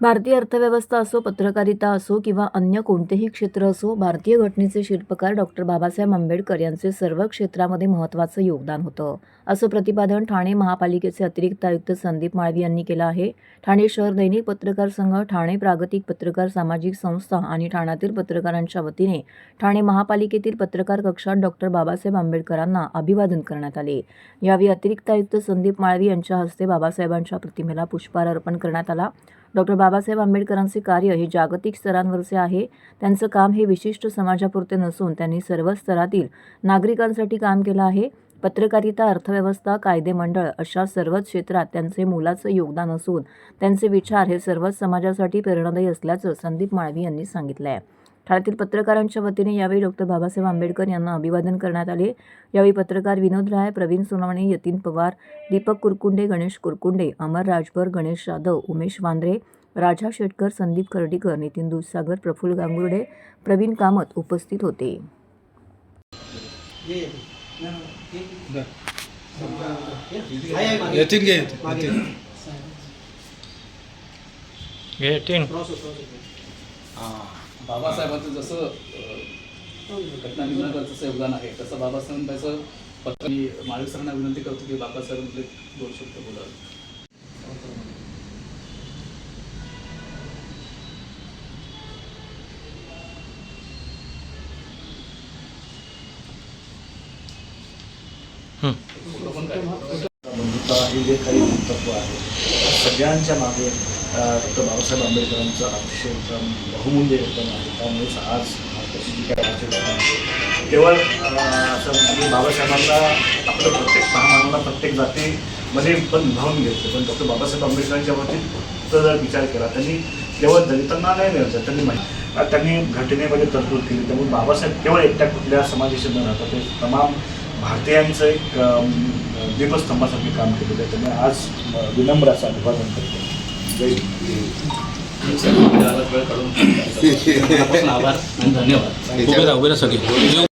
भारतीय अर्थव्यवस्था असो पत्रकारिता असो किंवा अन्य कोणतेही क्षेत्र असो भारतीय घटनेचे शिल्पकार डॉक्टर बाबासाहेब आंबेडकर यांचे सर्व क्षेत्रामध्ये महत्त्वाचं योगदान होतं. असं प्रतिपादन ठाणे महापालिकेचे अतिरिक्त आयुक्त संदीप माळवी यांनी केलं आहे. ठाणे शहर दैनिक पत्रकार संघ ठाणे प्रागतिक पत्रकार सामाजिक संस्था आणि ठाण्यातील पत्रकारांच्या वतीने ठाणे महापालिकेतील पत्रकार कक्षात डॉक्टर बाबासाहेब आंबेडकरांना अभिवादन करण्यात आले. यावेळी अतिरिक्त आयुक्त संदीप माळवी यांच्या हस्ते बाबासाहेबांच्या प्रतिमेला पुष्पहार अर्पण करण्यात आला. डॉक्टर बाबासाहेब आंबेडकरांचे कार्य हे जागतिक स्तरांवरचे आहे. त्यांचं काम हे विशिष्ट समाजापुरते नसून त्यांनी सर्व स्तरातील नागरिकांसाठी काम केलं आहे. पत्रकारिता अर्थव्यवस्था कायदेमंडळ अशा सर्वच क्षेत्रात त्यांचे मोलाचं योगदान असून त्यांचे विचार हे सर्वच समाजासाठी प्रेरणादायी असल्याचं संदीप माळवी यांनी सांगितलं आहे ठाण्यातील पत्रकारांच्या वतीने यावेळी डॉक्टर बाबासाहेब आंबेडकर यांना अभिवादन करण्यात आले. यावेळी पत्रकार विनोद राय प्रवीण सोनवणे यतीन पवार दीपक कुरकुंडे गणेश कुरकुंडे अमर राजभर गणेश जाधव उमेश वांद्रे राजा शेटकर संदीप खर्डीकर नितीन दूधसागर प्रफुल्ल गांगुर्डे प्रवीण कामत उपस्थित होते. घे येतील एटीन बाबासाहेबांचं जसं अ, घटना निर्माण जसं योगदान आहे तसं बाबासाहेबांचं पत्र मी माळवी सरांना विनंती करतो की बाबासाहेबांकडे दोन शब्द बोलावे. बंधुता हे जे काही मंतव्य आहे सगळ्यांच्या मागे डॉक्टर बाबासाहेब आंबेडकरांचं अतिशय एकदम बहुमूल्य योगदान आहे. त्यामुळेच आज भारताची जी काही राज्यघटना आहे केवळ असं म्हणजे बाबासाहेबांना आपलं प्रत्येक महामानवाला प्रत्येक जातीमध्ये पण भावून घेतलं पण डॉक्टर बाबासाहेब आंबेडकरांच्या बाबतीत जर विचार केला त्यांनी केवळ दलितांना नाही मिळायचं त्यांनी माहिती त्यांनी घटनेमध्ये तरतूद केली. त्यामुळे बाबासाहेब केवळ एकट्या कुठल्या समाजाशी न राहता ते तमाम भारतीयांचं एक दीपस्तंभासारखे काम केलेलं आहे. त्यामुळे आज विनम्र असं अभिवादन करतो. वेळ काढून आभार. आणि धन्यवाद. उभे राहा उभे राहा सगळे.